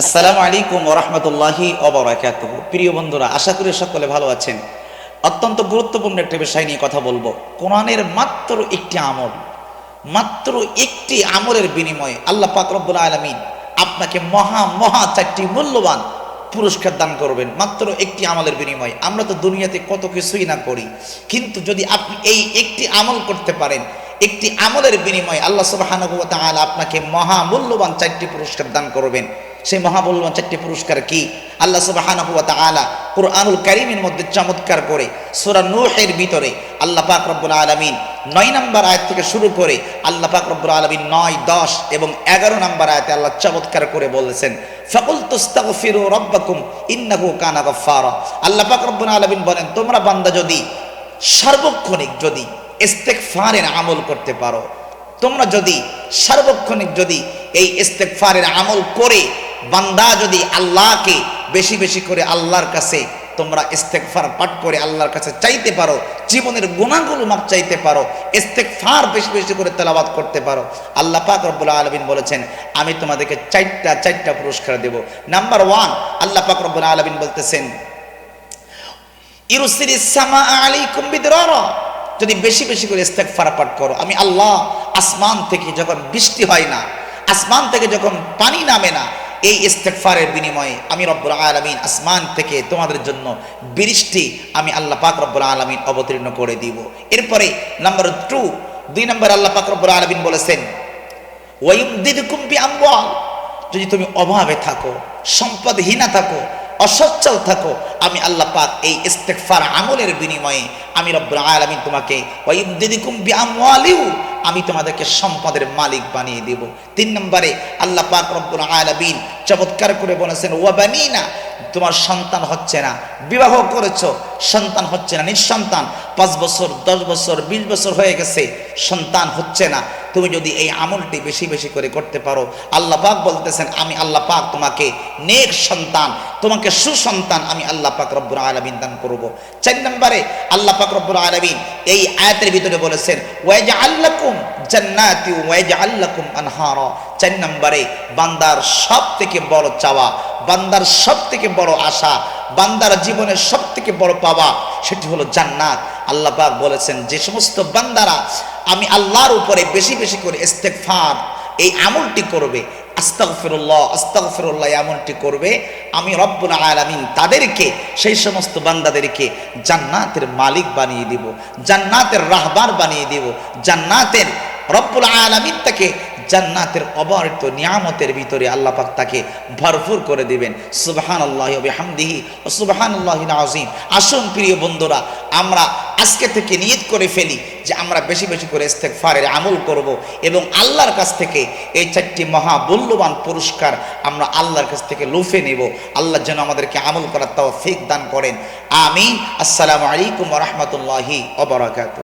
আসসালামু আলাইকুম ওরহমতুল্লাহি অবরাকাত প্রিয় বন্ধুরা, আশা করি সকলে ভালো আছেন। অত্যন্ত গুরুত্বপূর্ণ একটা বিষয় নিয়ে কথা বলব। কোরআনের মাত্র একটি আমল, মাত্র একটি আমলের বিনিময়ে আল্লাহ পাক রব্বুল আলমিন আপনাকে মহা মহা চারটি মূল্যবান পুরস্কার দান করবেন, মাত্র একটি আমলের বিনিময়ে। আমরা তো দুনিয়াতে কত কিছুই না করি, কিন্তু যদি আপনি এই একটি আমল করতে পারেন একটি আমলের বিনিময়ে আল্লাহ সুবহানাহু ওয়া তাআলা আপনাকে মহা মূল্যবান চারটি পুরস্কার দান করবেন। সেই মহামূল্যবান চারটি পুরস্কার কি? আল্লাহ সুবহানাহু ওয়া তাআলা কুরআনুল কারীমের মধ্যে চমৎকার করে সূরা নূহের ভিতরে আল্লাহ পাক রব্বুল আলামিন নয় নম্বর আয়াত থেকে শুরু করে আল্লাহ পাক রব্বুল আলামিন নয়, দশ এবং এগারো নম্বর আয়াতে আল্লাহ চমৎকার করে বলেছেন ফাকুল তুস্তাগফিরু রাব্বাকুম ইন্নাহু কানা গাফফারা। আল্লাহ পাক রব্বুল আলামিন বলেন, তোমরা বান্দা যদি সার্বক্ষণিক যদি ইস্তেগফারের আমল করতে পারো। তোমরা যদি সার্বক্ষণিক যদি এই ইস্তেগফারের আমল করে, বান্দা যদি আল্লাহকে বেশি বেশি করে আল্লাহর কাছে তোমরা ইস্তেগফার পাঠ করে আল্লাহর কাছে চাইতে পারো, জীবনের গুণাগুলো মাপ চাইতে পারো, ইস্তেগফার বেশি বেশি করে তেলাবাদ করতে পারো, আল্লাহ পাক রব্বুল আলামিন বলেছেন, আমি তোমাদেরকে চারটা চারটা পুরস্কার দেব। নাম্বার ওয়ান আল্লাহ পাক রব্বুল আলামিন বলতেছেন ইরুসিরিস সামা আলাইকুম বিদরারা। যদি বেশি বেশি করে ইস্তেগফার পাঠ করো, আমি আল্লাহ আসমান থেকে যখন বৃষ্টি হয় না, আসমান থেকে যখন পানি নামে না, এই ইস্তেগফারের বিনিময়ে আমি রব্বুল আলামিন আসমান থেকে তোমাদের জন্য বৃষ্টি আমি আল্লাহ পাক রব্বুল আলামিন অবতীর্ণ করে দিব। এরপরে নাম্বার টু দুই নম্বর আল্লাহ পাক রব্বুল আলমিন বলেছেন ওয়াইমদিদকুম বিআমওয়াল যদি তুমি অভাবে থাকো, সম্পদহীনা থাকো অসচ্ছল থাকো। আমি আল্লাহ পাক এই ইস্তেগফার আমলের বিনিময়ে আমি রব্বুল আলামিন তোমাকে ওয়াইমদিদকুম বিআমওয়ালিউ আমি তোমাদেরকে সম্পদের মালিক বানিয়ে দেব। তিন নম্বরে আল্লাহ পাক রব্বুল আলামিন চমৎকার করে বলেছেন, ওয়াবানিনা তোমার সন্তান হচ্ছে না। বিবাহ করেছ, সন্তান হচ্ছে না, নিঃসন্তান। পাঁচ বছর, দশ বছর, বিশ বছর হয়ে গেছে, সন্তান হচ্ছে না। তুমি যদি এই আমলটি বেশি বেশি করে করতে পারো, আল্লাহ পাক বলতেছেন, আমি আল্লাহ পাক তোমাকে নেক সন্তান, তোমাকে সুসন্তান আমি আল্লাহ পাক রব্বুল আলমিন দান করব। চার নম্বরে, আল্লাহ পাক রব্বুল আলমিন এই আয়াতের ভিতরে বলেছেন ওয়াইজা আল্লাকুম জান্নাতি ওয়াইজা আল্লাকুম আনহারা। চার নম্বরে, বান্দার সব থেকে বড় চাওয়া, বান্দার সব থেকে বড় আশা, বান্দার জীবনের সব থেকে বড় পাওয়া, সেটি হলো জান্নাত। আল্লাহ পাক বলেছেন, যে সমস্ত বান্দারা আমি আল্লাহর উপরে বেশি বেশি করে ইস্তেগফার, এই আমলটি করবে, আস্তাগফিরুল্লাহ আস্তাগফিরুল্লাহ এমনটি করবে, আমি রব্বুল আলামিন তাদেরকে, সেই সমস্ত বান্দাদেরকে জান্নাতের মালিক বানিয়ে দিব, জান্নাতের রাহবার বানিয়ে দিব, জান্নাতের রব্বুল আলামিন তাকে জান্নাতের অবারিত নিয়ামতের ভিতরে আল্লাহ পাক তাকে ভরপুর করে দিবেন। সুবহান আল্লাহ হামদিহি ও সুবহান আল্লাহ আজিম আসুন প্রিয় বন্ধুরা, আমরা আজকে থেকে নিয়ত করে ফেলি যে আমরা বেশি বেশি করে ইস্তেকফারের আমল করব এবং আল্লাহর কাছ থেকে এই চারটি মহাবল্যবান পুরস্কার আমরা আল্লাহর কাছ থেকে লুফে নেব। আল্লাহ যেন আমাদেরকে আমল করার তাও ফিক দান করেন। আমি আসসালামু আলাইকুম রহমতুল্লাহি অবরাকাত